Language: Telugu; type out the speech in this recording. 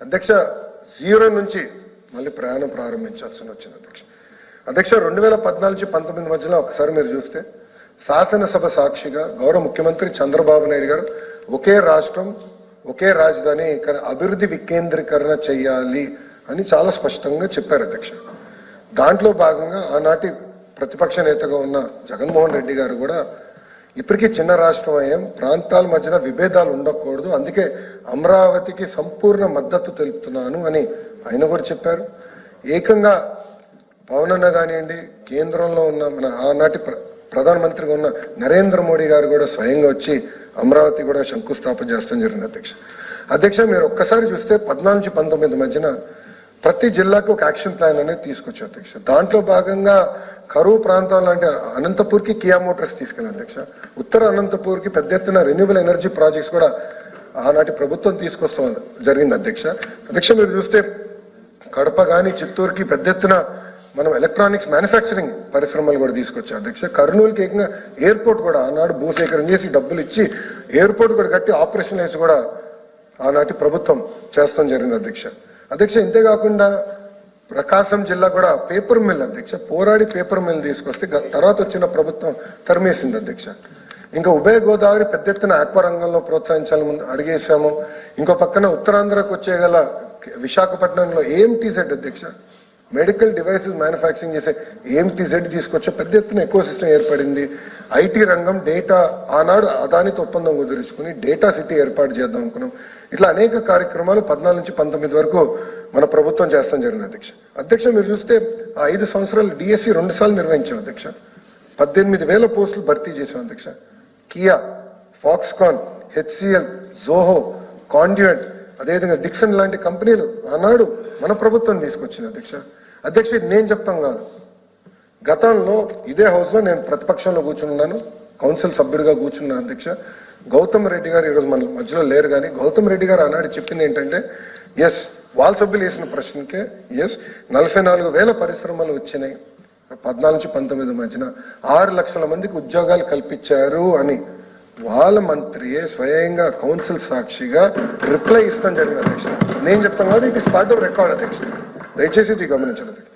అధ్యక్ష జీరో నుంచి మళ్ళీ ప్రయాణం ప్రారంభించాల్సిన వచ్చింది అధ్యక్ష. అధ్యక్ష రెండు వేల పద్నాలుగు నుంచి పంతొమ్మిది మధ్యలో ఒకసారి మీరు చూస్తే శాసనసభ సాక్షిగా గౌరవ ముఖ్యమంత్రి చంద్రబాబు నాయుడు గారు ఒకే రాష్ట్రం ఒకే రాజధాని ఇక్కడ అభివృద్ధి వికేంద్రీకరణ చేయాలి అని చాలా స్పష్టంగా చెప్పారు అధ్యక్ష. దాంట్లో భాగంగా ఆనాటి ప్రతిపక్ష నేతగా ఉన్న జగన్మోహన్ రెడ్డి గారు కూడా ఇప్పటికీ చిన్న రాష్ట్రం అయ్యాం ప్రాంతాల మధ్యన విభేదాలు ఉండకూడదు. అందుకే అమరావతికి సంపూర్ణ మద్దతు తెలుపుతున్నాను అని ఆయన కూడా చెప్పారు. ఏకంగా పవన్ అన్న కానివ్వండి కేంద్రంలో ఉన్న మన ఆనాటి ప్ర- ప్రధానమంత్రిగా ఉన్న నరేంద్ర మోడీ గారు కూడా స్వయంగా వచ్చి అమరావతి కూడా శంకుస్థాపన చేస్తాం జరిగింది అధ్యక్ష. అధ్యక్ష మీరు ఒక్కసారి చూస్తే పద్నాలుగు నుంచి పంతొమ్మిది మధ్యన ప్రతి జిల్లాకు ఒక యాక్షన్ ప్లాన్ అనేది తీసుకొచ్చారు అధ్యక్ష. దాంట్లో భాగంగా కరువు ప్రాంతాలు అంటే అనంతపూర్కి కియా మోటార్స్ తీసుకెళ్ళి అధ్యక్ష. ఉత్తర అనంతపూర్కి పెద్ద ఎత్తున రెన్యూబుల్ ఎనర్జీ ప్రాజెక్ట్స్ కూడా ఆనాటి ప్రభుత్వం తీసుకొస్తాం జరిగింది అధ్యక్ష. అధ్యక్ష మీరు చూస్తే కడప కానీ చిత్తూరుకి పెద్ద ఎత్తున మనం ఎలక్ట్రానిక్స్ మ్యానుఫ్యాక్చరింగ్ పరిశ్రమలు కూడా తీసుకొచ్చాం అధ్యక్ష. కర్నూలుకి ఏకంగా ఎయిర్పోర్ట్ కూడా ఆనాడు భూసేకరణ చేసి డబ్బులు ఇచ్చి ఎయిర్పోర్ట్ కూడా కట్టి ఆపరేషన్ వేసి కూడా ఆనాటి ప్రభుత్వం చేస్తాం జరిగింది అధ్యక్ష. అధ్యక్ష ఇంతే కాకుండా ప్రకాశం జిల్లా కూడా పేపర్ మిల్ అధ్యక్ష పోరాడి పేపర్ మిల్ తీసుకొస్తే తర్వాత వచ్చిన ప్రభుత్వం తరిమేసింది అధ్యక్ష. ఇంకా ఉభయ గోదావరి పెద్ద ఎత్తున ఆక్వా రంగంలో ప్రోత్సహించాలని ముందు అడిగేశాము. ఇంకో పక్కన ఉత్తరాంధ్రకు వచ్చేగల విశాఖపట్నంలో ఏం ఏఎంటీజెడ్ అధ్యక్ష మెడికల్ డివైసెస్ మ్యానుఫ్యాక్చరింగ్ చేసే ఏఎంటీజెడ్ తీసుకొచ్చే పెద్ద ఎత్తున ఎక్కువ సిస్టమ్ ఏర్పడింది. ఐటీ రంగం డేటా ఆనాడు అదానితో ఒప్పందం కుదుర్చుకుని డేటా సిటీ ఏర్పాటు చేద్దాం అనుకున్నాం. ఇట్లా అనేక కార్యక్రమాలు పద్నాలుగు నుంచి పంతొమ్మిది వరకు మన ప్రభుత్వం చేస్తాం జరిగింది అధ్యక్ష. అధ్యక్ష మీరు చూస్తే ఆ ఐదు సంవత్సరాలు డిఎస్సి రెండు సార్లు నిర్వహించాం అధ్యక్ష. పద్దెనిమిది వేల పోస్టులు భర్తీ చేసాం అధ్యక్ష. Kia Foxconn HCL Zoho Conduent అదేవిధంగా డిక్సన్ లాంటి కంపెనీలు ఆనాడు మన ప్రభుత్వం తీసుకొచ్చింది అధ్యక్ష. అధ్యక్ష నేను చెప్తాం కాదు. గతంలో ఇదే హౌస్లో నేను ప్రతిపక్షంలో కూర్చున్నాను కౌన్సిల్ సభ్యుడిగా కూర్చున్నాను అధ్యక్ష. గౌతమ్ రెడ్డి గారు ఈరోజు మన మధ్యలో లేరు కానీ గౌతమ్ రెడ్డి గారు ఆనాడు చెప్పింది ఏంటంటే ఎస్ వాళ్ళ సభ్యులు వేసిన ప్రశ్నకే ఎస్ నలభై నాలుగు వేల పరిశ్రమలు వచ్చినాయి. పద్నాలుగు నుంచి పంతొమ్మిది మధ్యన ఆరు లక్షల మందికి ఉద్యోగాలు కల్పించారు అని. వాళ్ళ మంత్రియే స్వయంగా కౌన్సిల్ సాక్షిగా రిప్లై ఇస్తాం జరిగింది అధ్యక్ష నేను చెప్తాను కాబట్టి it is part of record అధ్యక్ష దయచేసి ఇది గమనించాలి